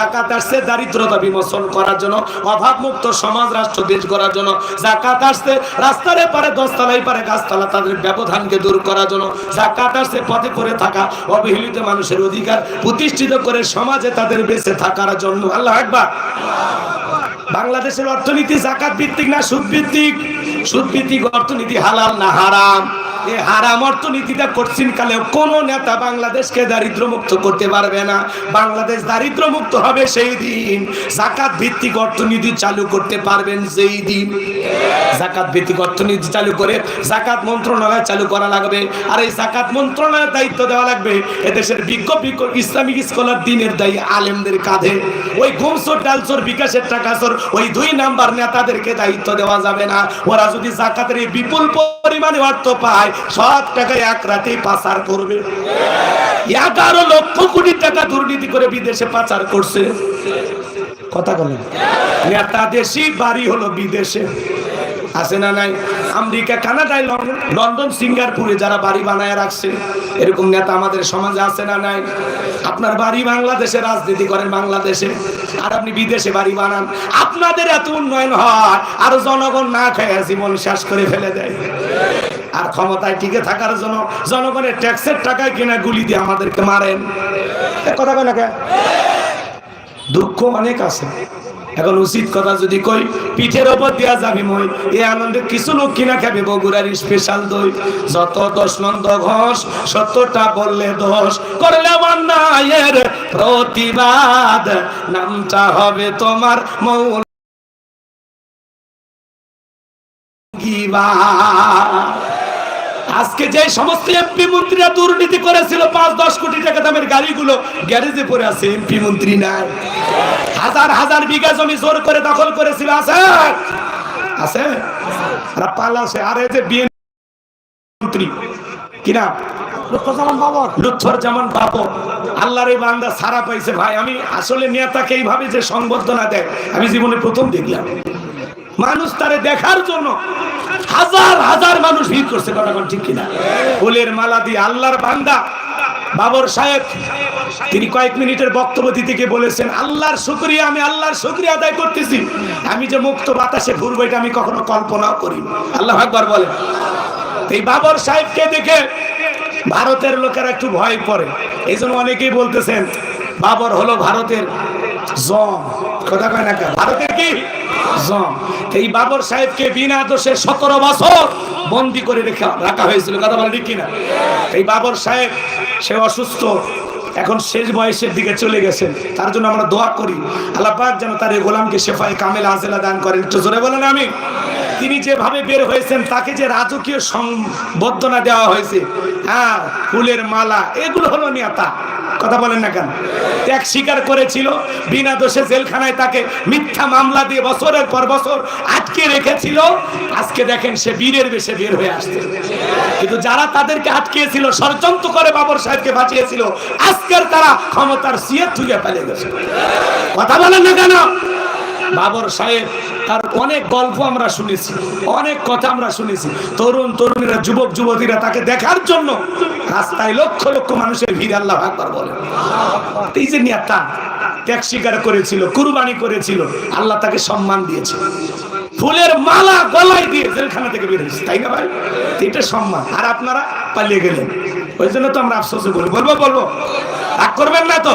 জাকাত আসছে, দারিদ্রতা বিমোচন করার জন্য অভাব মুক্ত সমাজ রাষ্ট্র দেশ করার জন্য, জাকাত আসছে পারে গাছতলা, তাদের ব্যবধানকে দূর করার জন্য, জাকাত আসছে, পথে পড়ে থাকা অবহেলিত মানুষের অধিকার প্রতিষ্ঠিত করে সমাজে তাদের বেঁচে থাকার জন্য। আল্লাহ একবার বাংলাদেশের অর্থনীতি জাকাত ভিত্তিক না সুদ ভিত্তিক সুদ ভিত্তিক অর্থনীতি হালাল না হারাম? হারাম অর্থনীতিটা করছেন কালে কোন নেতা বাংলাদেশকে দারিদ্র মুক্ত করতে পারবে না। বাংলাদেশ দারিদ্র মুক্ত হবে সেই দিন। জাকাত ভিত্তিক অর্থনীতি চালু করতে পারবেন সেই দিন। জাকাত ভিত্তিক অর্থনীতি চালু করে জাকাত মন্ত্রণালয় চালু করা লাগবে। আর এই জাকাত মন্ত্রণালয়ের দায়িত্ব দেওয়া লাগবে এদেশের বিজ্ঞ বিজ্ঞ ইসলামিক স্কলার দিনের দায়ী আলেমদের কাঁধে। ওই ঘুমসোর ডালসোর, বিকাশের টাকা সর ওই দুই নাম্বার নেতাদেরকে দায়িত্ব দেওয়া যাবে না। ওরা যদি জাকাতের এই বিপুল পরিমাণে অর্থ পায় সব টাকা এক রাতেই পাচার করবে। এগারো লক্ষ কোটি টাকা দুর্নীতি করে বিদেশে পাচার করছে। কথা বলেন। নেতা দেশি, বাড়ি হলো বিদেশে। আছে না নাই? আমেরিকা, কানাডায় লন্ডন সিঙ্গাপুরে যারা বাড়ি বানায় রাখছে, এরকম নেতা আমাদের সমাজে আছে না নাই? আপনার বাড়ি বাংলাদেশে, রাজনীতি করেন বাংলাদেশে, আর আপনি বিদেশে বাড়ি বানান। আপনাদের এত উন্নয়ন হয়, আর জনগণ না খেয়ে জীবন শেষ করে ফেলে দেয়। আর ক্ষমতায় টিকে থাকার জন্য জনগণের ট্যাক্সের টাকায় কিনা গুলি দিয়ে আমাদেরকে মারেন। কথা কয় না কে? দুঃখ অনেক আছে। এখন উচিত কথা যদি কই, পিঠের ওপর দেওয়া যাবি মই। এই আনন্দে কিছু লোক কিনা খাবে, বগুড়ার স্পেশাল দই। যত দশ নন্দ ঘোষ সত্যটা বললে দোষ। করলে নায়ের প্রতিবাদ, নামটা হবে তোমার মৌল আজকে যে সমস্ত এমপি মন্ত্রীরা দুর্নীতি করেছিল পাঁচ দশ কোটি টাকা দামের গাড়িগুলো গ্যারেজে পড়ে আছে এমপি মন্ত্রী নাই। হাজার হাজার বিঘা জমি জোর করে দখল করেছিল। আছে? আছে? পালাছে আর এই যে বিএনপি মন্ত্রী। কিনা বাবর। আল্লাহর এই বান্দা সারা পাইছে ভাই। আমি আসলে নেতাকে এইভাবে যে সংবর্ধনা দেয় আমি জীবনে প্রথম দেখলাম। মানুষ তারে দেখার জন্য হাজার হাজার মানুষ ভিড় করছে কথা কোন ঠিক কিনা? ফুলের মালা দিয়ে আল্লাহর বান্দা। বাবর সাহেব, তিনি কয়েক মিনিটের বক্তব্য দিতে গিয়ে বলেছেন, আল্লাহর শুকরিয়া, আমি আল্লাহর শুকরিয়া আদায় করতেছি। আমি যে মুক্ত বাতাসে ঘুরবো, এটা আমি কখনো কল্পনাও করি আল্লাহ একবার বলে এই বাবর সাহেবকে দেখে ভারতের লোকেরা একটু ভয় পড়ে এই জন্য অনেকেই বলতেছেন, বাবর হলো ভারতের জম। কথা কয় না? ভারতের কি? জম। এই বাবর সাহেবকে বিনা দোষে সতেরো বছর বন্দি করে রেখা রাখা হয়েছিল। কথা বলে ঠিক কিনা? এই বাবর সাহেব, সে অসুস্থ। এখন শেষ বয়সের দিকে চলে গেছেন। তার জন্য আমরা দোয়া করি। আল্লাহ পাক যেন তার এই গোলামকে শেফায় কামেল আজেলা দান করেন। একটু জোরে বলেন আমি। তিনি যেভাবে বের হয়েছেন, তাকে যে রাজকীয় সংবর্ধনা দেওয়া হয়েছে হ্যাঁ ফুলের মালা, এগুলো হলো নেতা। কথা বলেন না কেন? ত্যাগ স্বীকার করেছিল, বিনা দোষে জেলখানায় তাকে মিথ্যা মামলা দিয়ে বছরের পর বছর আটকে রেখেছিল। আজকে দেখেন সে বীরের বেশে বের হয়ে আসছে। কিন্তু যারা তাদেরকে আটকিয়েছিল ষড়যন্ত্র করে বাবর সাহেবকে বাঁচিয়েছিল, আজকের তারা ক্ষমতার সিয়ে থুয়ে ফেলে গেছে। কথা বলেন না কেন? বাবর সাহেব তার অনেক গল্প আমরা শুনেছি, অনেক কথা আমরা শুনেছি। তরুণ তরুণীরা, যুবক যুবতীরা তাকে দেখার জন্য রাস্তায় লক্ষ লক্ষ মানুষের ভিড় আল্লাহ আকবার বলে এই যে নেতা, ত্যাগ স্বীকার করেছিল, কুরবানি করেছিল, আল্লাহ তাকে সম্মান দিয়েছে। ফুলের মালা গলায় দিয়ে জেলখানা থেকে বের হয়েছে, তাই না ভাই? এটা সম্মান। আর আপনারা পালিয়ে গেলেন। ওই জন্য তো আমরা আফসোস করি বলব বলব। রাগ করবেন না তো?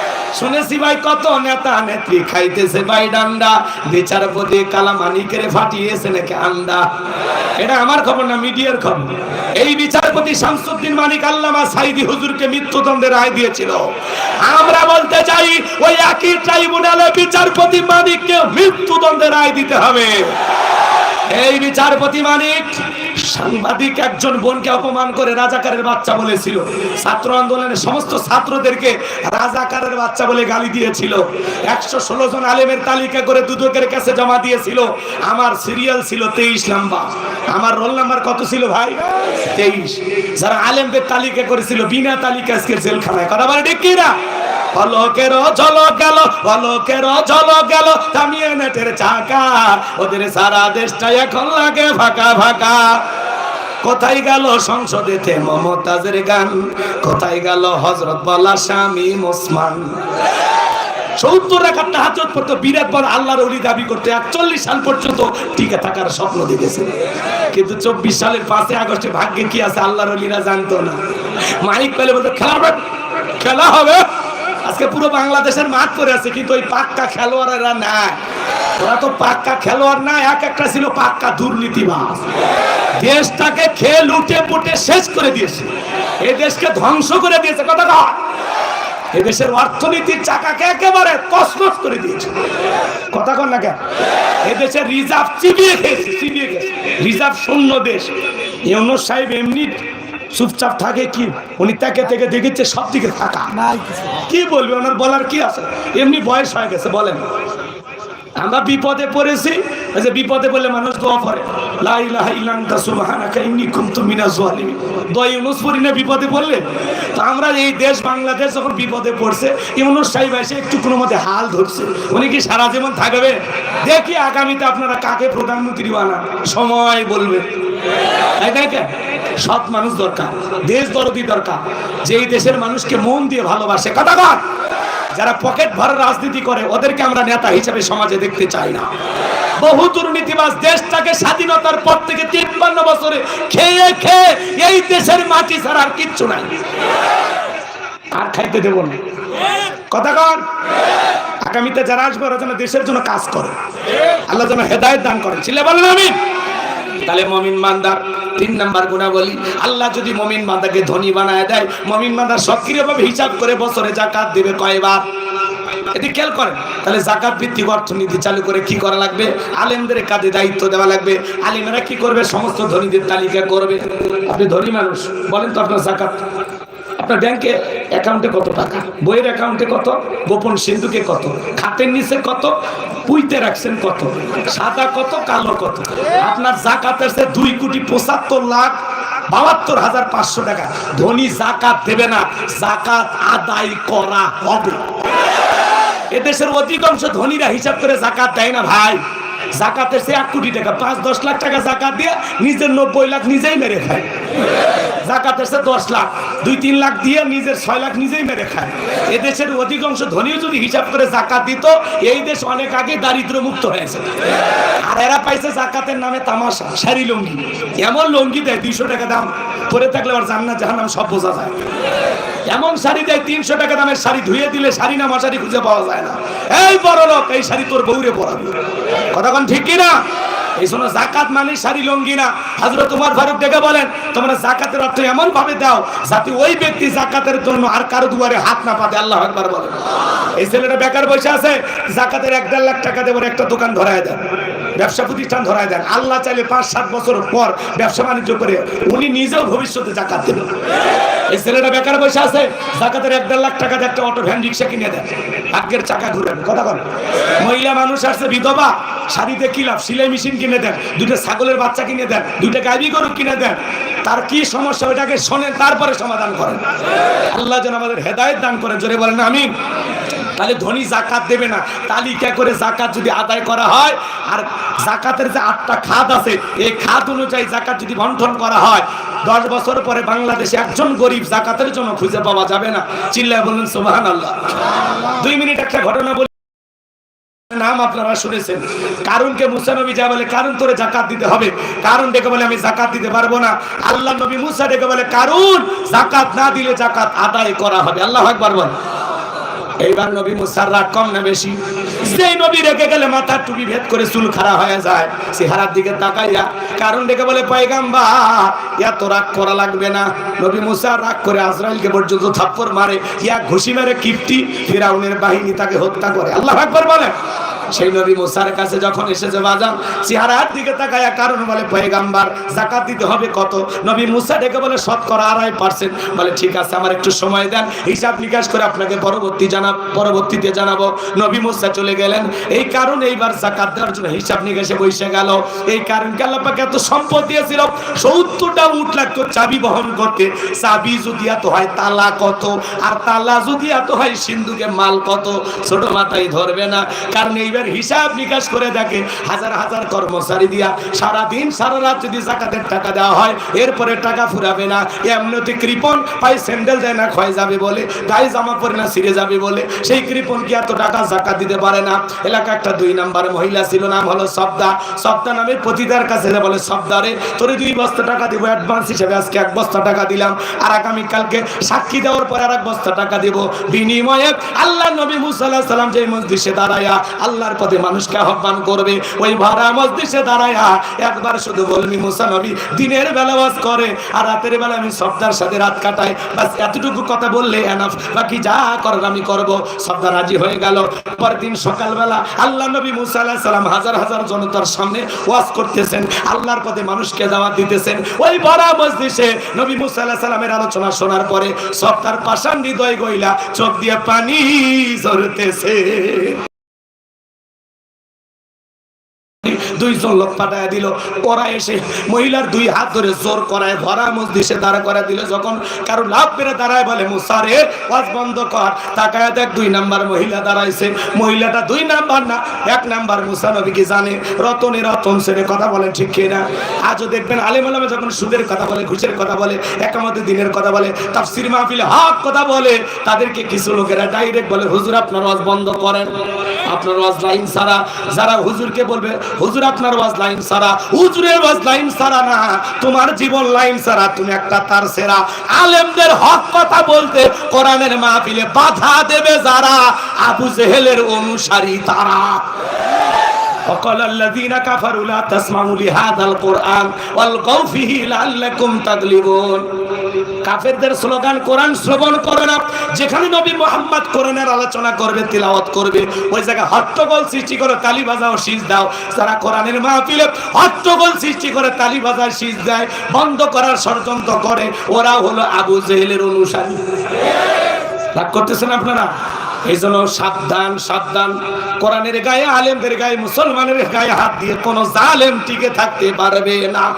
শুনেছি ভাই, কত নেতা নেত্রী খাইতেছে ভাই ডান্ডা। বিচারপতি কালামানিকের ফাটিয়েছে নাকি আন্ডা এটা আমার খবর না, মিডিয়ার খবর। এই বিচারপতি শামসুদ্দিন মানিক আল্লামা সাইদি হুজুরকে মৃত্যুদণ্ডের রায় দিয়েছিল। আমরা বলতে চাই, ওই একই ট্রাইব্যুনালে বিচারপতি মানিককে মৃত্যুদণ্ডের রায় দিতে হবে। এই বিচারপতি মানিক সাংবাদিক একজন বোনকে অপমান করে রাজাকারের বাচ্চা বলেছিল। ছাত্র আন্দোলনের সমস্ত ছাত্রদেরকে রাজাকারের বাচ্চা বলে গালি দিয়েছিল। একশো ষোলো জন আলেমের তালিকা করে দুদকের কাছে জমা দিয়েছিল। আমার সিরিয়াল ছিল তেইশ নাম্বার। আমার রোল নাম্বার কত ছিল ভাই? তেইশ। যারা আলেমদের তালিকা করেছিল বিনা তালিকা আজকে জেলখানায়। কথা বলে ঠিক কিনা? পলকের ঝলক গেল, পলকের ঝলক গেল থামিয়ে নেটের চাকা। ওদের সারা দেশটা এখন লাগে ফাঁকা ফাঁকা। কোথায় গেল সংসদেতে মমতাজের গান? কোথায় গেল হজরত বলা স্বামী ওসমান সত্তর রাখার হাজত পড়তো, বিরাট বড় আল্লাহর অলি দাবি করতে একচল্লিশ সাল পর্যন্ত টিকে থাকার স্বপ্ন দেখেছে। কিন্তু চব্বিশ সালের পাঁচই আগস্টে ভাগ্যে কি আছে, আল্লাহর অলিরা জানতো না। মাইক পেলে বলতো, খেলা হবে খেলা হবে। আজকে পুরো বাংলাদেশের মাঠ পড়ে আছে, কিন্তু ওই পাক্কা খেলোয়াড়েরা না ওরা তো পাক্কা খেলোয়াড় না, এক একটা ছিল পাক্কা দুর্নীতিবাজ। দেশটাকে খেয়ে লুটে পুটে শেষ করে দিয়েছে। এই দেশকে ধ্বংস করে দিয়েছে, কথা কয়। এদেশের অর্থনীতির চাকাকে একেবারে কসমস করে দিয়েছে। কথা কন না কেন? এদেশের রিজার্ভ চিবিয়ে খেয়েছে চিবিয়ে খেয়েছে। রিজার্ভ শূন্য দেশ। ইউনুস সাহেব এমনি চুপচাপ থাকে কি? উনি তাকে থেকে দেখেছে সব দিকে থাকা কি বলবে? ওনার বলার কি আছে? এমনি বয়স হয়ে গেছে বলেন। আমরা বিপদে পড়েছি। যে বিপদে বললে মানুষ দোয়া পড়ি বিপদে পড়লে? তো আমরা এই দেশ বাংলাদেশ যখন বিপদে পড়ছে, ইউনুস সাহেব এসে একটু কোনো মতে হাল ধরছে। উনি কি সারা জীবন থাকবে? দেখি আগামীতে আপনারা কাকে প্রধানমন্ত্রী বানান। সময় বলবে। তাই তাই সৎ মানুষ দরকার, দেশ দরদি দরকার। যেই দেশের মানুষকে মন দিয়ে ভালোবাসে। কথা যারা পকেট ভরা রাজনীতি করে, ওদেরকে আমরা নেতা হিসেবে সমাজে দেখতে চাই না। বহু দুর্নীতিবাজ দেশটাকে স্বাধীনতার পর থেকে তিপ্পান্ন বছরে খেয়ে খেয়ে এই দেশের মাটি ছাড়া আর কিচ্ছু নাই। আর খাইতে দেব না। কথা কর আগামীতে যারা আসবে, ওরা যেন দেশের জন্য কাজ করে। আল্লাহ যেন হেদায়ত দান করেন। ছিলে বলেন আমি তাহলে মমিন মান্দার তিন নাম্বার গুণা বলি আল্লাহ যদি মমিন মান্দাকে ধনী বানায় দেয়, মমিন মান্দার সক্রিয়ভাবে হিসাব করে বছরে জাকাত দেবে কয়বার? এটি খেয়াল করেন, তাহলে জাকাত ভিত্তিক অর্থনীতি চালু করে কি করা লাগবে? আলেমদের কাজে দায়িত্ব দেওয়া লাগবে। আলেমেরা কি করবে? সমস্ত ধনীদের তালিকা করবে। আপনি ধনী মানুষ, বলেন তো আপনার জাকাত। আপনার ব্যাংকে অ্যাকাউন্টে কত টাকা? বইয়ের অ্যাকাউন্টে কত? গোপন সিন্ধুকে কত? খাতের নিচে কত? পুইতে রাখছেন কত? সাদা কত, কালো কত? আপনার জাকাতের সে দুই কোটি পঁচাত্তর লাখ বাহাত্তর হাজার পাঁচশো টাকা। ধনী জাকাত দেবে না। জাকাত আদায় করা হবে। এদেশের অধিকাংশ ধনীরা হিসাব করে জাকাত দেয় না ভাই। জাকাতের সে এক কোটি টাকা, পাঁচ, দশ লাখ টাকা জাকাত দিয়ে নিজের নব্বই লাখ নিজেই মেরে খায়। জাকাতের সে দশ লাখ, দুই, তিন লাখ দিয়ে নিজের ছয় লাখ নিজেই মেরে খায়। এদেশের অধিকাংশ ধনীও যদি হিসাব করে জাকাত দিত, এই দেশ অনেক আগে দারিদ্র মুক্ত হয়েছে। আর এরা পাইছে জাকাতের নামে তামাশা শাড়ি লঙ্গি। এমন লঙ্গি দেয়, দুইশো টাকা দাম। পরে থাকলে আর জান্নাত, জাহান্নাম সব বোঝা যায়। এমন শাড়ি দেয়, তিনশো টাকা দামের শাড়ি ধুয়ে দিলে শাড়ি না, মশারি খুঁজে পাওয়া যায় না। এই বড় লোক, এই শাড়ি তোর বউরে পরাবি। কথাক্ষণ ঠিক কি না এই শোনো, জাকাত মানে শাড়ি লঙ্গি না। হাজরত তোমার ফারুক ডেকে বলেন, তোমরা জাকাতের অর্থ এমন ভাবে দাও যাতে ওই ব্যক্তি জাকাতের জন্য আর কারও দুয়ারে হাত না পাতে। আল্লাহ একবার বলেন। এই ছেলেটা বেকার বসে আছে, জাকাতের এক দেড় লাখ টাকা দেবার একটা দোকান ধরায় দেন। ব্যবসা প্রতিষ্ঠান ধরায় দেন। আল্লাহ চাইলে পাঁচ, সাত বছর পর ব্যবসা বাণিজ্য করে উনি নিজেও ভবিষ্যতে জাকাত দেবেন। এই ছেলেটা বেকার বসে আছে, জাকাতের এক দেড় লাখ টাকা একটা অটো ভ্যান রিক্সা কিনে দেন। ভাগ্যের চাকা ঘুরেন কথা বলেন। মহিলা মানুষ আসছে, বিধবা, শাড়িতে কি লাভ? সিলাই মেশিন কিনে দেন, দুটো ছাগলের বাচ্চা কিনে দেন দুইটা গাভি গরু কিনে দেন। তার কি সমস্যা? ওইটাকে শোনেন, তারপরে সমাধান করেন। আল্লাহ যেন আমাদের হেদায়ত দান করেন। জোরে বলেন আমি তাহলে ধনী জাকাত দেবে না। তালিকা করে জাকাত যদি আদায় করা হয়, আর জাকাতের যে আটটা খাত আছে, এই খাত অনুযায়ী জাকাত যদি বন্টন করা হয়, দশ বছর পরে বাংলাদেশে একজন গরিব জাকাতের জন্য খুঁজে পাওয়া যাবে না। চিল্লায় বললেন সুবাহান আল্লাহ দুই মিনিট একটা ঘটনা বলি। নাম আপনারা শুনেছেন। কারণকে মুসা নবী যা বলে কারণ তোরে জাকাত দিতে হবে? কারণ ডেকে বলে, আমি জাকাত দিতে পারব না। আল্লাহ নবী মুসা ডেকে বলে কারণ জাকাত না দিলে জাকাত আদায় করা হবে। আল্লাহ একবার বল এইবার নবী মুসার রাগ কম না বেশি? সেই নবী রেখে গেলে মাথার টুপি ভেদ করে চুল খাড়া হয়ে যায়, চেহারার দিকে তাকাইয়া কারণ ডেকে বলে পয়গাম্বা এত রাগ করা লাগবে না। নবী মুসার রাগ করে আজরাইলকে পর্যন্ত থাপ্পর মারে, ইয়া ঘুষি মেরে কিপটি, ফিরাউনের বাহিনী তাকে হত্যা করে। আল্লাহ আকবর বলে সেই নবী মুসার কাছে যখন এসেছে বাজান, চেহারার দিকে তাকায় কারণ বলে, পয়গাম্বার, জাকাত দিতে হবে কত? নবী মুসা ডেকে বলে, শতকরা আড়াই পার্সেন্ট বলে, ঠিক আছে, আমার একটু সময় দেন, হিসাব নিকাশ করে আপনাকে পরবর্তী জানাব, পরবর্তীতে জানাব। নবী মুসা চলে গেলেন। এই কারণে এইবার জাকাত দেওয়ার জন্য হিসাব নিকাশে বসে গেল। এই কারণকে আল্লাহ পাক এত সম্পদ দিয়েছিল, সত্তরটা উঠ লাগতো চাবি বহন করতে। চাবি যদি এত হয়, তালা কত? আর তালা যদি এত হয়, সিন্ধুকে মাল কত? ছোট মাথায় ধরবে না। কারণ এইবার হিসাব নিকাশ করে দেখে হাজার হাজার কর্মচারী দিয়া সারা দিন সারা রাত যদি জাকাতের টাকা দেওয়া হয়, এরপরে টাকা ফুরাবে না। এমনিতে কৃপন পাই স্যান্ডেল দেয় না, ক্ষয় যাবে বলে, গায়ে জামা পরে না, ছিঁড়ে যাবে বলে। সেই কৃপন কি এত টাকা জাকাত দিতে পারে না? এলাকা একটা দুই নাম্বার মহিলা ছিল, নাম হলো সবদা। সবদা নামে পতিতার কাছে বলে সবদারে তোরে দুই বস্তা টাকা দিব অ্যাডভান্স হিসেবে আজকে এক বস্তা টাকা দিলাম। আর আগামী কালকে সাক্ষী দেওয়ার পর আর এক বস্তা টাকা দিব। বিনিময়ে আল্লাহ নবী মুসা আলাইহিস সালাম যে মসজিদে দাঁড়ায়া আল্লাহর পথে মানুষকে আহ্বান করবে, ওই ভাড়া মসজিদে দাঁড়ায়া একবার শুধু বলবি, মুসা নবী, দিনের বেলা ওয়াজ করে আর রাতের বেলা আমি সবদার সাথে রাত কাটাই। বাস এতটুকু কথা বললে এনাফ বাকি যা করার আমি করব। সবদার রাজি হয়ে গেল। পরদিন সকালবেলা আল্লাহ নবী মুসা আলাইহিস সালাম হাজার হাজার জনতার সামনে ওয়াজ করতেছেন, আল্লাহর পথে মানুষকে দাওয়াত দিতেছেন। ওই বড় মসজিদে নবী মুসা আলাইহিস সালামের আলোচনা শোনার পরে সব পাষাণ হৃদয় গইলা, চোখ দিয়ে পানি ঝরতেছে। দুইজন লোক পাঠায় দিল। ওরা এসে মহিলার দুই হাত ধরে জোর করায় ভরা মসজিদে দাঁড়া করে দিল। যখন কারও লাভ বেড়ে দাঁড়ায় বলে মুসারে ওয়াজ বন্ধ কর। তাকায় দেখ দুই নাম্বার মহিলা দাঁড়াইছে। মহিলাটা দুই নাম্বার না, এক নাম্বার মুসা নবী কি জানে। রতনে রতন সেনে কথা বলেন ঠিক কিনা? আজও দেখবেন আলেম আলমে যখন সুদের কথা বলে, ঘুষের কথা বলে, একামতে দিনের কথা বলে, তাফসির মাহফিলে হক কথা বলে, তাদেরকে কিছু লোকেরা ডাইরেক্ট বলে, হুজুর, আপনার ওয়াজ বন্ধ করেন। আপনার ওয়াজ লাইন সারা যারা হুজুরকে বলবে, হুজুর আপনার ওয়াজ লাইন সারা হুজুরের ওয়াজ লাইন সারা না তোমার জীবন লাইন সারা তুমি একটা তার সেরা আলেমদের হক কথা বলতে কোরআনের মাহফিলে বাধা দেবে যারা আবু জেহেলের অনুসারী তারা وقال الذين كفروا لا تسمعوا لهذا القرآن والقوا فيه لعلكم تغلبون কাফেরদের স্লোগান, কোরআন শ্রবণ করে না। যেখানে নবী মোহাম্মদ কোরআনের আলোচনা করবে, তিলাওয়াত করবে, ওই জায়গায় হট্টগোল সৃষ্টি করে, তালি বাজাও শীষ দাও। যারা কোরআনের মাহফিলে হট্টগোল সৃষ্টি করে, তালি বাজায় শীষ দেয়, বন্ধ করার ষড়যন্ত্র করে ওরা হলো আবু জেহেলের অনুসারী। রাগ করতেছেন আপনারা? এই জন্য সাবধান সাবধান। কোরআনের গায়ে আলেমদের গায়ে, মুসলমানের গায়ে হাত দিয়ে কোন জালেম টিকে থাকতে পারবে না।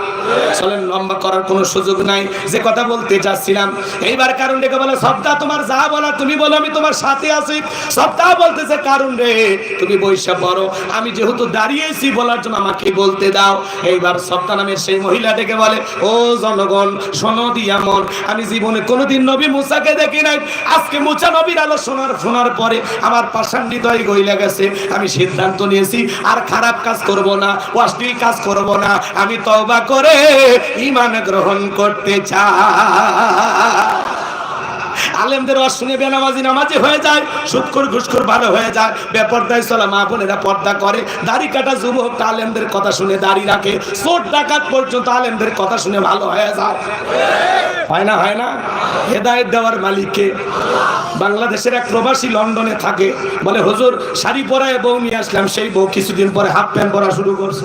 চলেন, লম্বা করার কোনো সুযোগ নাই। যে কথা বলতে চাচ্ছিলাম, এইবার কারণ ডেকে বলে, সবটা তোমার যা বলা তুমি বলো, আমি তোমার সাথে আছি। সবটা বলতেছে কারণ রে, তুমি বৈশা পড়ো। আমি যেহেতু দাঁড়িয়েছি বলার জন্য আমাকে বলতে দাও। এইবার সপ্তাহ নামের সেই মহিলা ডেকে বলে, ও জনগণ, শোনো দিয়া মন। আমি জীবনে কোনোদিন নবী মুসাকে দেখি নাই। আজকে মুসা নবীর আলো শোনার শোনার পরে আমার পাষাণ হৃদয় গইলা গেছে। আমি সিদ্ধান্ত নিয়েছি, আর খারাপ কাজ করব না, অশ্লীল কাজ করব না। আমি তওবা করে ইমান গ্রহণ করতে চাই। আলেমদের ওয়াজ শুনে বেনামাজি নামাজি হয়ে যায়, সুৎখর ঘুষখোর ভালো হয়ে যায়, বেপর্দায় চলা মা বোনেরা পর্দা করে, দাড়ি কাটা যুবক আলেমদের কথা শুনে দাড়ি রাখে চোট ডাকাত পর্যন্ত আলেমদের কথা শুনে ভালো হয়ে যায়। হয় না হয় না? হেদায়েত দেওয়ার মালিককে বাংলাদেশের এক প্রবাসী লন্ডনে থাকে, বলে, হুজুর, শাড়ি পরায় বউ নিয়ে আসলাম, সেই বউ কিছুদিন পরে হাফ প্যান্ট পরা শুরু করছে।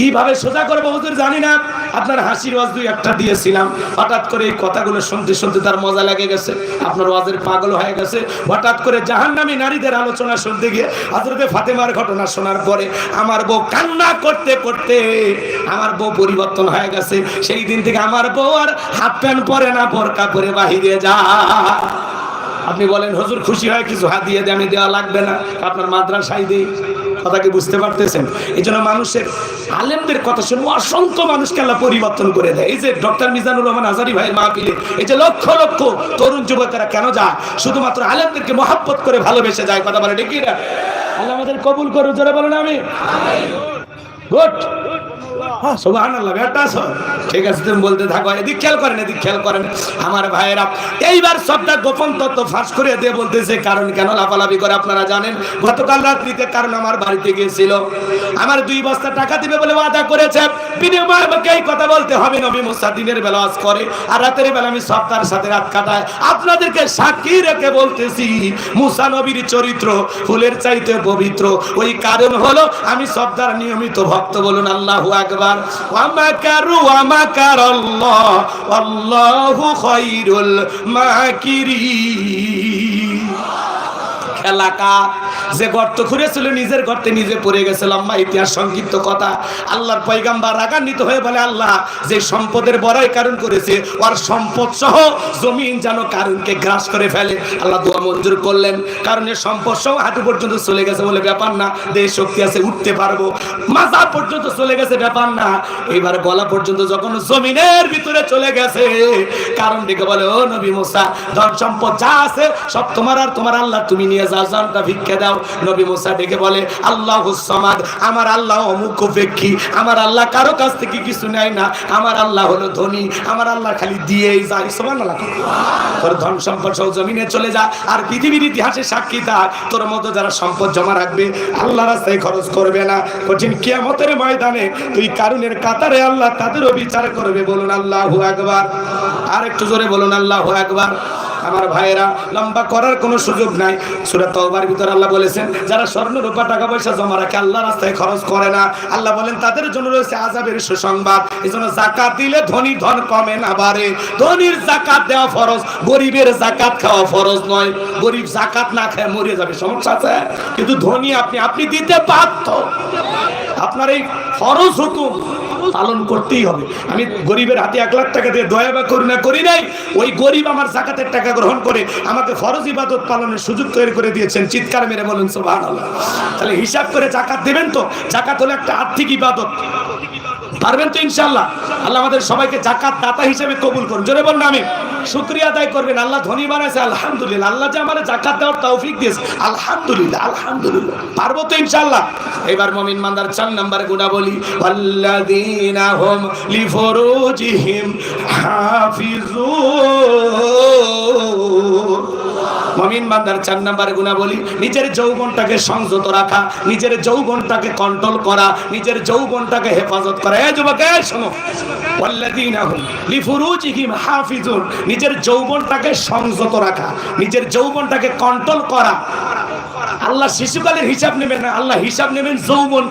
কীভাবে সোজা করব হুজুর জানি না। আপনার হাসির ওয়াজ দুই একটা দিয়েছিলাম। হঠাৎ করে এই কথাগুলো শুনতে শুনতে তার মজা লেগে গেছে। আপনার ওয়াজের পাগল হয়ে গেছে। হঠাৎ করে জাহান্নামী নারীদের আলোচনা শুনতে গিয়ে হজরতে ফাতেমার ঘটনা শোনার পরে আমার বউ কান্না করতে করতে আমার বউ পরিবর্তন হয়ে গেছে। সেই দিন থেকে আমার বউ আর হাফ প্যান্ট পরে না, বোরকা পরে বাহিরে যা। আপনি বলেন, হুজুর খুশি হয় কিছু হাত দিয়ে, আমি দেওয়া লাগবে না। আপনার মাদ্রাসায় দিই। কথা কি বুঝতে পারতেছেন? এই জন্য মানুষের আলেমদের কথা শুনে অসংখ্য মানুষকে আল্লাহ পরিবর্তন করে দেয়। এই যে ডক্টর মিজানুর রহমান আজারি ভাইয়ের মাহফিলে এই যে লক্ষ লক্ষ তরুণ যুবকেরা কেন যায়? শুধুমাত্র আলেমদেরকে মহাব্বত করে ভালোবেসে যায় কথা বলে ঠিক না আল্লাহ আমাদের কবুল করো যারা বলেন আমি গুড। হ্যাঁ খেয়াল করেন আমার ভাইয়েরা, এইবার সবটা গোপন তত্ত্ব ফাঁস করে বলতেছে, কারণ কেন করে আপনারা জানেন? গতকাল রাত্রিতে কারণ আমার বাড়িতে গিয়েছিল। আমার দুই বস্তা টাকা দিবে বলে ওয়াদা করেছে। এই কথা বলতে হবে, নবী মুসা দিনের বেলা ওয়াজ করে, আর রাতের বেলা আমি সপ্তাহের সাথে রাত কাটায় আপনাদেরকে সাক্ষী রেখে বলতেছি, মুসা নবীর চরিত্র ফুলের চাইতে পবিত্র। ওই কারণ হলো, আমি সপ্তাহ নিয়মিত ভক্ত বলুন, আল্লাহু আকবার। ওয়ামাকারু ওয়ামাকার আল্লাহ আল্লাহু খায়রুল মাকিরিন খেলাকা যে গর্ত খুঁড়েছিল, নিজের গর্তে নিজে পড়ে গেছে। লম্বা ইতিহাস, সংক্ষিপ্ত কথা। আল্লাহর পয়গাম্বার রাগান্বিত হয়ে বলে, আল্লাহ, যে সম্পদের বড়াই কারণ করেছে, ওর সম্পদ সহ জমিন যেন কারণকে গ্রাস করে ফেলে। আল্লাহ দোয়া মঞ্জুর করলেন। কারণের সম্পদ সহ হাঁটু পর্যন্ত চলে গেছে বলে ব্যাপার না। দেহ শক্তি আছে, উঠতে পারব। মাথা পর্যন্ত চলে গেছে ব্যাপার না। এবার গলা পর্যন্ত যখন জমিনের ভিতরে চলে গেছে, কারণ ডেকে বলে, ও নবী মুসা, ধন সম্পদ যা আছে, সব তোমার আর তোমার আল্লাহ তুমি নিয়ে যাও জানটা ভিক্ষা দাও। নবী মুসা ডেকে বলে, আল্লাহ সমাদ, আমার আল্লাহ অমুক উপেক্ষী আমার আল্লাহ কারও কাছ থেকে কিছু নেয় না। আমার আল্লাহ হলো ধনী। আমার আল্লাহ খালি দিয়েই যায়। সমান তোর ধন সম্পদ সব জমিনে চলে যা। আর পৃথিবীর ইতিহাসে সাক্ষী থাক তোর মতো যারা সম্পদ জমা রাখবে আল্লাহ রাস্তায় খরচ করবে না। কঠিন কিয়ামতের ময়দানে তুই কারুনের কাতারে আল্লাহ তাদেরও বিচার করবে বলুন আল্লাহু আকবার। আর একটু জোরে বলুন আল্লাহ আকবার। আমার ভাইয়েরা, লম্বা করার কোনো সুযোগ নাই। সুরা তওবার ভিতরে আল্লাহ বলেছেন, যারা স্বর্ণ রূপা টাকা পয়সা জমা রাখে আল্লাহ রাস্তায় খরচ করে না। আল্লাহ বলেন, তাদের জন্য রয়েছে আযাবের সুসংবাদ। এজন্য যাকাত দিলে ধনী ধন কমে না বাড়ে। ধনীর যাকাত দেওয়া ফরজ, গরিবের যাকাত খাওয়া ফরজ নয়। গরিব যাকাত না খেয়ে মরে যাবে, সমস্যা আছে? কিন্তু ধনী আপনি আপনি দিতে বাধ্য। আপনার এই ফরজ হুকুম পালন করতেই হবে। আমি গরিবের হাতে এক লাখ টাকা দিয়ে দয়া বা করুণা করি নাই, ওই গরিব আমার জাকাতের টাকা গ্রহণ করে আমাকে ফরজ ইবাদত পালনের সুযোগ তৈরি করে দিয়েছেন। চিৎকার মেরে বলেন সোভান তাহলে হিসাব করে জাকাত দেবেন তো? জাকাত হলো একটা আর্থিক ইবাদত। পারবেন তো ইনশাল্লাহ আল্লাহ আমাদের সবাইকে জাকাত দাতা হিসেবে কবুল করুন। জোরে বলুন আমি শুক্রিয়া আদায় করবেন। আল্লাহ ধনী বানাইছে, আলহামদুলিল্লাহ। আল্লাহ যে আমার জাকাত দেওয়ার তৌফিক দিয়েছে। আলহামদুলিল্লাহ আলহামদুলিল্লাহ। পারব তো ইনশাল্লাহ এবার মমিন মান্দার চার নাম্বার গুণা বলি আল্লাযীনা হুম লিফুরুজিহিম হাফিজুন। মমিন বান্দার চার নাম্বার গুণা বলি, নিজের যৌবনটাকে সংযত রাখা, নিজের যৌবনটাকে কন্ট্রোল করা, নিজের যৌবনটাকে হেফাজত করা। এই যুবক এই শোনো। নিজের যৌবনটাকে সংযত রাখা, নিজের যৌবনটাকে কন্ট্রোল করা। আল্লাহ শিশুকালের হিসাব নেবেন না, আল্লাহ হিসাব নেবেন যৌবন